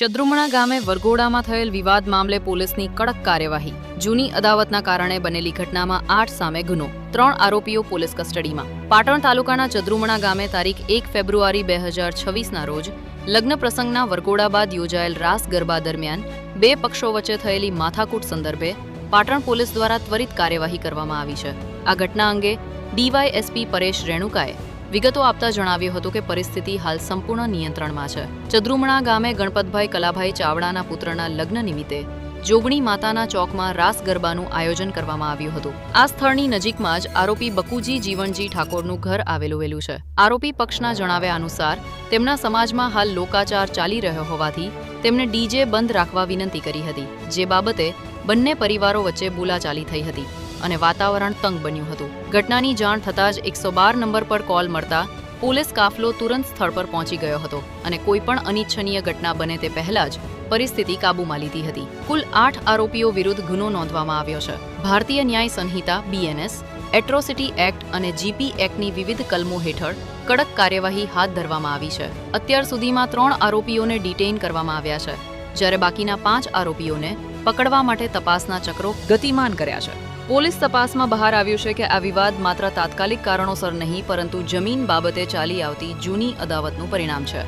ચદ્રુમણા ગામે વરઘોડામાં થયેલ વિવાદ મામલે પોલીસની કડક કાર્યવાહી. જૂની અદાવતના કારણે બનેલી ઘટનામાં આઠ સામે ગુનો. ત્રણ આરોપીઓ પોલીસ કસ્ટડીમાં. પાટણ તાલુકાના ચદ્રુમણા ગામે તારીખ એક ફેબ્રુઆરી બે હજાર છવ્વીસના રોજ લગ્ન પ્રસંગના વરઘોડા બાદ યોજાયેલ રાસ ગરબા દરમિયાન બે પક્ષો વચ્ચે થયેલી માથાકૂટ સંદર્ભે પાટણ પોલીસ દ્વારા ત્વરિત કાર્યવાહી કરવામાં આવી છે. આ ઘટના અંગે ડીવાયએસપી પરેશ રેણુકાએ વિગતો આપતા જણાવ્યું હતું કે પરિસ્થિતિ હાલ સંપૂર્ણ નિયંત્રણમાં છે. ચદ્રુમણા ગામે ગણપતભાઈ કલાભાઈ ચાવડાના પુત્રના લગ્ન નિમિત્તે જોગણી માતાના ચોકમાં રાસ ગરબાનું આયોજન કરવામાં આવ્યું હતું. આ સ્થળની નજીકમાં જ આરોપી બકુજી જીવનજી ઠાકોરનું ઘર આવેલું વેલું છે. આરોપી પક્ષના જણાવ્યા અનુસાર, તેમના સમાજમાં હાલ લોકાચાર ચાલી રહ્યો હોવાથી તેમને ડીજે બંધ રાખવા વિનંતી કરી હતી. જે બાબતે બંને પરિવારો વચ્ચે બોલાચાલી થઈ હતી. અને વાતાવરણ તંગ બન્યું હતું. ઘટનાની જાણ થતાં જ એકસો બાર નંબર પર કોલ મળતા પોલીસ કાફલો તુરંત સ્થળ પર પહોંચી ગયો હતો અને કોઈપણ અનિચ્છનીય ઘટના બને તે પહેલા જ પરિસ્થિતિ કાબૂમાં લીધી હતી. કુલ આઠ આરોપીઓ વિરુદ્ધ ગુનો નોંધવામાં આવ્યો છે. Bharatiya Nyaya Sanhita BNS atrocity act અને જીપી એક્ટની વિવિધ કલમો હેઠળ કડક કાર્યવાહી હાથ ધરવામાં આવી છે. અત્યાર સુધીમાં ત્રણ આરોપીઓને ડિટેઇન કરવામાં આવ્યા છે, જ્યારે બાકીના પાંચ આરોપીઓને પકડવા માટે તપાસના ચક્રો ગતિમાન કર્યા છે. પોલીસ તપાસમાં બહાર આવ્યું છે કે આ વિવાદ માત્ર તાત્કાલિક કારણોસર નહીં, પરંતુ જમીન બાબતે ચાલી આવતી જૂની અદાવતનું પરિણામ છે.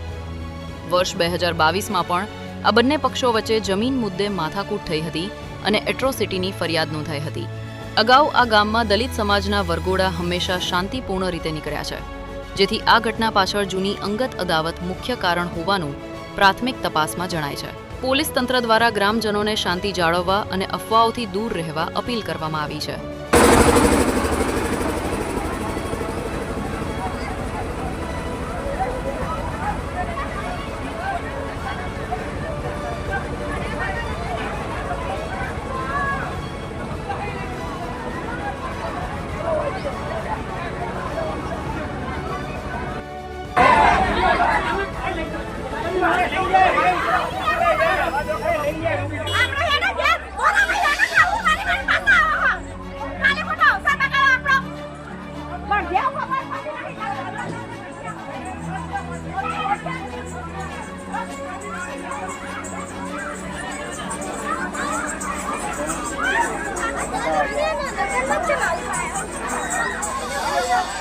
વર્ષ બે હજાર બાવીસમાં પણ આ બંને પક્ષો વચ્ચે જમીન મુદ્દે માથાકૂટ થઈ હતી અને એટ્રોસિટીની ફરિયાદ નોંધાઈ હતી. અગાઉ આ ગામમાં દલિત સમાજના વરઘોડા હંમેશા શાંતિપૂર્ણ રીતે નીકળ્યા છે, જેથી આ ઘટના પાછળ જૂની અંગત અદાવત મુખ્ય કારણ હોવાનું પ્રાથમિક તપાસમાં જણાય છે. પોલીસ તંત્ર દ્વારા ગ્રામજનોને શાંતિ જાળવવા અને અફવાઓથી દૂર રહેવા અપીલ કરવામાં આવી છે.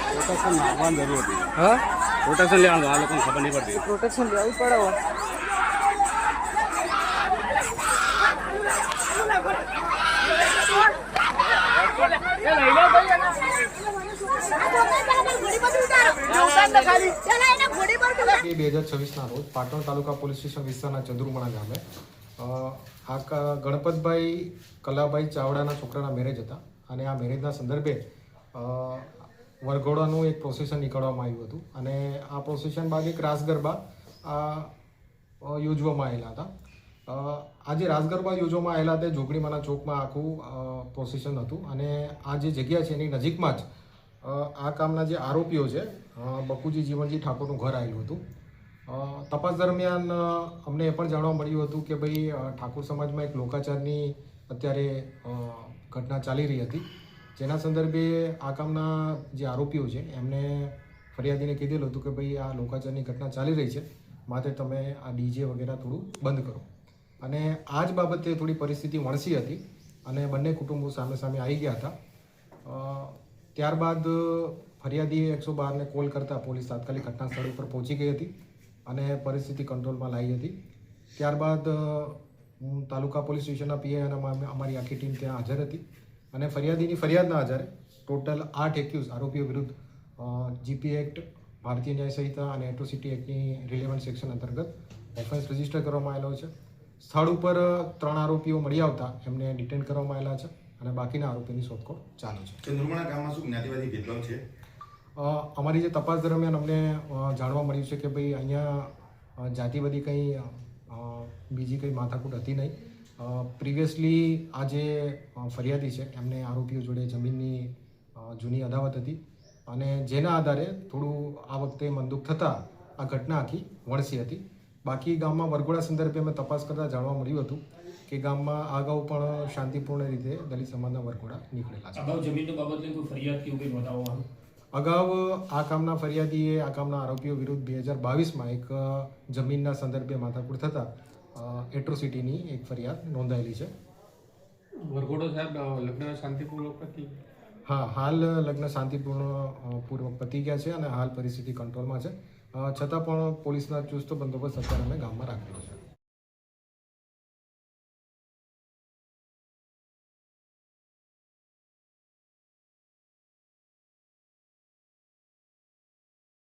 પ્રોટેક્શન આપવાની જરૂર હતી. હા? પ્રોટેક્શન લેવાનું આ લોકોને ખબર નહીં પડતી. પ્રોટેક્શન લેવું પડે હવે. એ બે હજાર છવ્વીસના રોજ પાટણ તાલુકા પોલીસ સ્ટેશન વિસ્તારના ચંદ્રુમણા ગામે આ ગણપતભાઈ કલાભાઈ ચાવડાના છોકરાના મેરેજ હતા અને આ મેરેજના સંદર્ભે વરઘોડાનું એક પ્રોસેશન નીકળવામાં આવ્યું હતું અને આ પ્રોસેશન બાદ એક રાસ ગરબા યોજવામાં આવેલા હતા. આજે રાસ ગરબા યોજવામાં આવેલા તે જોગણીમાના ચોકમાં આખું પ્રોસેશન હતું અને આ જે જગ્યા છે એની નજીકમાં જ આ કામના જે આરોપીઓ છે બકુજી જીવનજી ઠાકોરનું ઘર આવેલું હતું. તપાસ દરમિયાન અમને એ પણ જાણવા મળ્યું હતું કે ભાઈ ઠાકોર સમાજમાં એક લોકાચારની અત્યારે ઘટના ચાલી રહી હતી. જેના સંદર્ભે આ કામના જે આરોપીઓ છે, એમને ફરિયાદીને કીધેલું હતું કે ભાઈ, આ લોકાચારની ઘટના ચાલી રહી છે. માટે તમે આ ડીજે વગેરે થોડું બંધ કરો. અને આ જ બાબતે થોડી પરિસ્થિતિ વણસી હતી અને બંને કુટુંબો સામે સામે આવી ગયા હતા. ત્યારબાદ ફરિયાદીએ એકસો બારને કોલ કરતા પોલીસ તાત્કાલિક ઘટના સ્થળ ઉપર પહોંચી ગઈ હતી અને પરિસ્થિતિ કંટ્રોલમાં લાવી હતી. ત્યારબાદ હું તાલુકા પોલીસ સ્ટેશનના પીઆઈ અને અમારી આખી ટીમ ત્યાં હાજર હતી અને ફરિયાદીની ફરિયાદના આધારે ટોટલ આઠ એક્યુઝ આરોપીઓ વિરુદ્ધ જીપી એક્ટ, ભારતીય ન્યાય સંહિતા અને એટ્રોસિટી એક્ટની રિલેવન્ટ સેક્શન અંતર્ગત ઓફેન્સ રજિસ્ટર કરવામાં આવેલો છે. સ્થળ ઉપર ત્રણ આરોપીઓ મળી આવતા એમને ડિટેન કરવામાં આવેલા છે. અને બાકીના આરોપીની શોધખોળ ચાલુ છે. ચંદ્રમણા ગામમાં શું જ્ઞાતિવાદી ભેદભાવ છે? અમારી જે તપાસ દરમિયાન અમને જાણવા મળ્યું છે કે ભાઈ અહીંયા જાતિવાદી કંઈ બીજી કંઈ માથાકૂટ હતી નહીં. પ્રિવિયસલી આ જે ફરિયાદી છે એમને આરોપીઓ જોડે જમીનની જૂની અદાવત હતી. અને જેના આધારે થોડું આ વખતે મનદુખ થતાં આ ઘટના આખી વણસી હતી. બાકી ગામમાં વરઘોડા સંદર્ભે અમે તપાસ કરતાં જાણવા મળ્યું હતું કે ગામમાં અગાઉ પણ શાંતિપૂર્ણ રીતે દલિત સમાજના વરઘોડા નીકળેલા છે. અગાઉ જમીન બાબતની કોઈ ફરિયાદ કે એવું નોંધાવવાનું અગાઉ આ કામના ફરિયાદીએ આ કામના આરોપીઓ વિરુદ્ધ બે હજાર બાવીસમાં એક જમીનના સંદર્ભે માથાકૂટ થતાં એટ્રોસિટીની એક ફરિયાદ નોંધાયેલી છે. વરઘોડો સાહેબ લગ્ન શાંતિપૂર્વક હા હાલ લગ્ન શાંતિપૂર્ણ પૂર્વક પતી ગયા છે અને હાલ પરિસ્થિતિ કંટ્રોલમાં છે. છતાં પણ પોલીસના ચુસ્ત બંદોબસ્ત અત્યારે અમે ગામમાં રાખેલો છે.